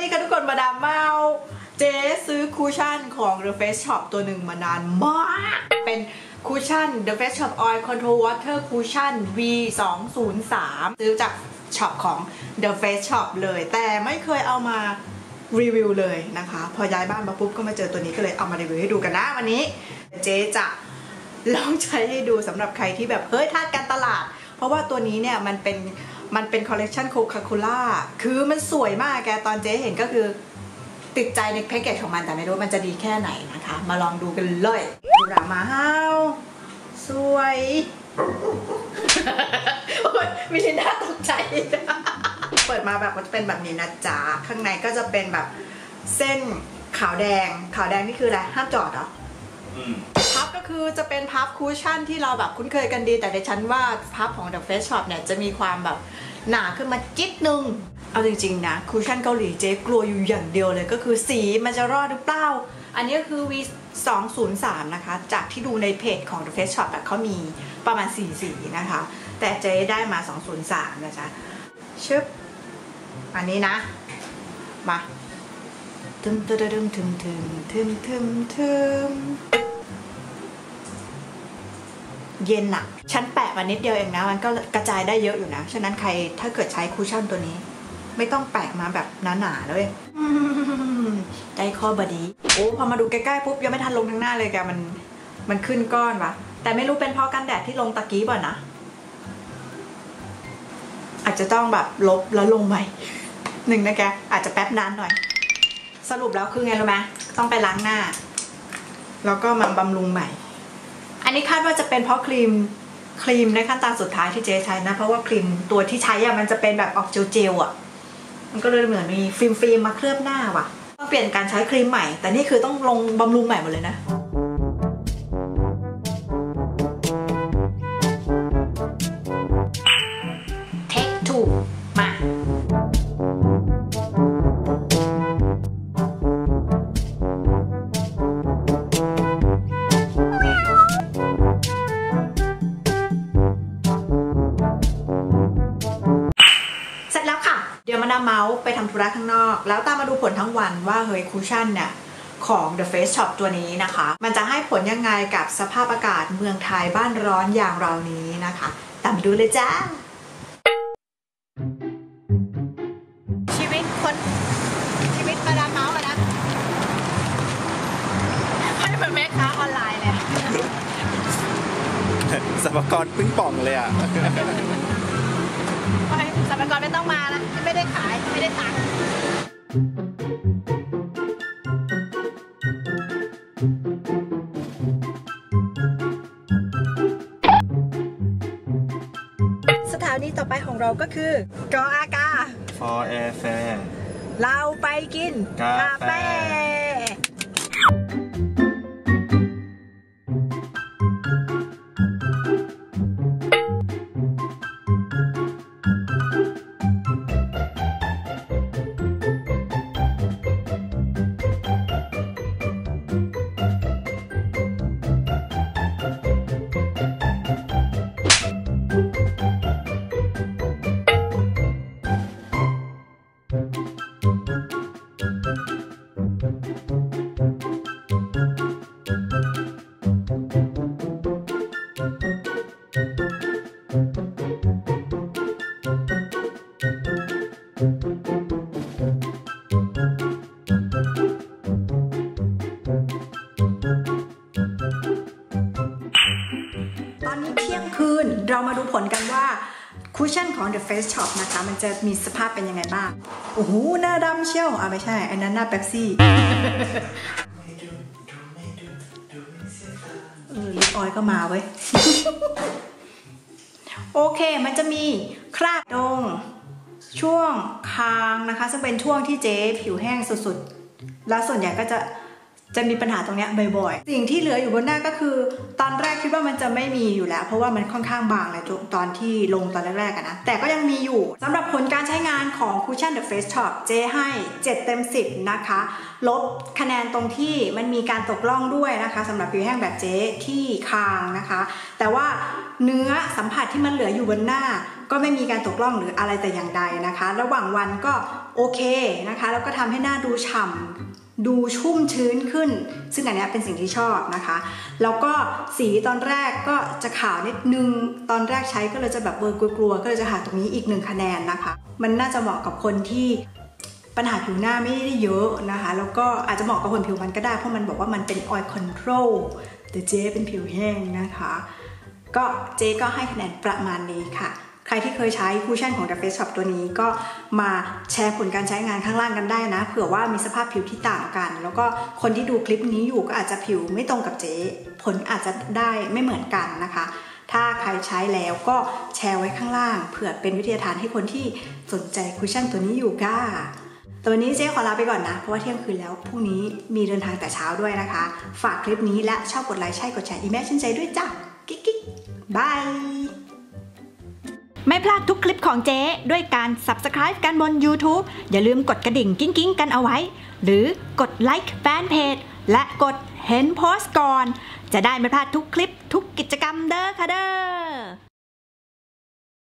ดีค่ะทุกคนมาดามเมาเจ๊ซื้อคูชั่นของ The Face Shop ตัวหนึ่งมานานมาก เป็นคูชั่น The Face Shop Oil Control Water Cushion V 2 0 3ซื้อจากช็อปของ The Face Shop เลย แต่ไม่เคยเอามารีวิวเลยนะคะ พอย้ายบ้านมาปุ๊บก็มาเจอตัวนี้ก็เลยเอามารีวิวให้ดูกันนะวันนี้ เจ๊จะลองใช้ให้ดูสำหรับใครที่แบบเฮ้ยทาสการตลาด เพราะว่าตัวนี้เนี่ยมันเป็น มันเป็นคอลเลกชันโคคาโคล่าคือมันสวยมากแกตอนเจ๊เห็นก็คือ ติดใจในแพ็กเกจของมันแต่ไม่รู้มันจะดีแค่ไหนนะคะ มาลองดูกันเลยดูรามาฮาวสวยมีหน้าตกใจ เปิดมาแบบมันจะเป็นแบบนี้นะจ๊ะ ข้างในก็จะเป็นแบบเส้นขาวแดง ขาวแดงนี่คืออะไร ห้ามจอดเหรอ พับก็คือจะเป็นพับคูชชั่นที่เราแบบคุ้นเคยกันดี แต่ในชั้นว่าพับของ The Face Shop เนี่ยจะมีความแบบหนาขึ้นมาจิ๊ดนึง เอาจริง ๆ นะคูชชั่นเกาหลีเจ๊กลัวอยู่อย่างเดียวเลยก็คือสีมันจะรอดหรือเปล่า อันนี้คือ V 2 0 3นะคะ จากที่ดูในเพจของ The Face Shop แบบเขามีประมาณ4สีนะคะ แต่เจ๊ได้มา 203 นะจ๊ะชึบอันนี้นะ มาทึมทึมทึมทึมทึมทึมทึม เย็นอะฉันแปะมานิดเดียวเองนะ มันก็กระจายได้เยอะอยู่นะ ฉะนั้นใครถ้าเกิดใช้คูชั่นตัวนี้ ไม่ต้องแปะมาแบบหนาๆเลยอืมใจคอบดี โอ้พอมาดูใกล้ๆปุ๊บยังไม่ทันลงทั้งหน้าเลยแกมันมันขึ้นก้อนวะแต่ไม่รู้เป็นเพราะกันแดดที่ลงตะกี้ป่ะนะ อาจจะต้องแบบลบแล้วลงใหม่หนึ่งนะแกอาจจะแป๊บนานหน่อย สรุปแล้วคือไงรู้ไหมต้องไปล้างหน้า แล้วก็มาบำรุงใหม่ อันนี้คาดว่าจะเป็นเพราะครีมครีมในขั้นตอนสุดท้ายที่เจ๊ใช้นะ เพราะว่าครีมตัวที่ใช้อะมันจะเป็นแบบออกเจลๆอะมันก็เลยเหมือนมีฟิล์มฟิล์มมาเคลือบหน้าว่ะ ต้องเปลี่ยนการใช้ครีมใหม่ แต่นี่คือต้องลงบำรุงใหม่หมดเลยนะ ธุระข้างนอก แล้วตามมาดูผลทั้งวันว่าเฮ้ยคูชั่นเนี่ยของ The Face Shop ตัวนี้นะคะ มันจะให้ผลยังไงกับสภาพอากาศเมืองไทยบ้านร้อนอย่างเรานี้นะคะ ตามมาดูเลยจ้า ชีวิตคนชีวิตมาดามเมาส์นะให้เป็นแม่ค้าออนไลน์เลยสมภากรปึ้งป่องเลยอะ ไม่สัมภาระไม่ต้องมานะไม่ได้ขายไม่ได้ตังค์สถานีต่อไปของเราก็คือกออากา for air fair เราไปกินกาแฟ ผลกันว่าคุชชั่นของ The Face Shop นะคะ มันจะมีสภาพเป็นยังไงบ้าง โอ้โห หน้าดำเชียวอะไม่ใช่ อันนั้นหน้าเป๊ปซี่เออลิปออยล์ก็มาเว้ย โอเค มันจะมีคราบตรงช่วงคางนะคะ ซึ่งเป็นช่วงที่เจ๊ผิวแห้งสุดๆ แล้วส่วนใหญ่ก็จะ จะมีปัญหาตรงนี้บ่อยๆ สิ่งที่เหลืออยู่บนหน้าก็คือ ตอนแรกคิดว่ามันจะไม่มีอยู่แล้ว เพราะว่ามันค่อนข้างบางเลยตอนที่ลงตอนแรกๆนะ แต่ก็ยังมีอยู่สำหรับผลการใช้งานของ Cushion The Face Shop เจให้ 7 เต็ม 10 นะคะ ลบคะแนนตรงที่มันมีการตกล่องด้วยนะคะสำหรับผิวแห้งแบบเจ๊ที่คางนะคะ แต่ว่าเนื้อสัมผัสที่มันเหลืออยู่บนหน้า ก็ไม่มีการตกล่องหรืออะไรแต่อย่างใดนะคะ ระหว่างวันก็โอเคนะคะ แล้วก็ทำให้หน้าดูฉ่ำ ดูชุ่มชื้นขึ้น ซึ่งอันนี้เป็นสิ่งที่ชอบนะคะ แล้วก็สีตอนแรกก็จะขาวนิดนึง ตอนแรกใช้ก็เลยจะแบบเบอร์กลัวๆ ก็เลยจะหาตรงนี้อีกหนึ่งคะแนนนะคะ มันน่าจะเหมาะกับคนที่ปัญหาผิวหน้าไม่ได้เยอะนะคะ แล้วก็อาจจะเหมาะกับคนผิวมันก็ได้ เพราะมันบอกว่ามันเป็น oil control แต่เจ๊เป็นผิวแห้งนะคะ ก็เจ๊ก็ให้คะแนนประมาณนี้ค่ะ ใครที่เคยใช้คูชั่นของ The Face Shop ตัวนี้ก็มาแชร์ผลการใช้งานข้างล่างกันได้นะ เผื่อว่ามีสภาพผิวที่ต่างกัน แล้วก็คนที่ดูคลิปนี้อยู่ก็อาจจะผิวไม่ตรงกับเจ๊ ผลอาจจะได้ไม่เหมือนกันนะคะ ถ้าใครใช้แล้วก็แชร์ไว้ข้างล่าง เผื่อเป็นวิทยาทานให้คนที่สนใจคูชั่นตัวนี้อยู่ก้าตัวนี้เจ๊ขอลาไปก่อนนะ เพราะว่าเที่ยงคืนแล้วพรุ่งนี้มีเดินทางแต่เช้าด้วยนะคะ ฝากคลิปนี้และชอบกดไลค์ใช่กดแชร์อีแม่ชื่นใจด้วยจ้ะกิ๊กกิ๊กบาย ไม่พลาดทุกคลิปของเจ๊ ด้วยการ Subscribe กันบน YouTube อย่าลืมกดกระดิ่งกิ้งกิ้งๆ กันเอาไว้ หรือกดไลค์แฟนเพจและกดเห็นโพสต์ก่อน จะได้ไม่พลาดทุกคลิปทุกกิจกรรมเด้อค่ะเด้อ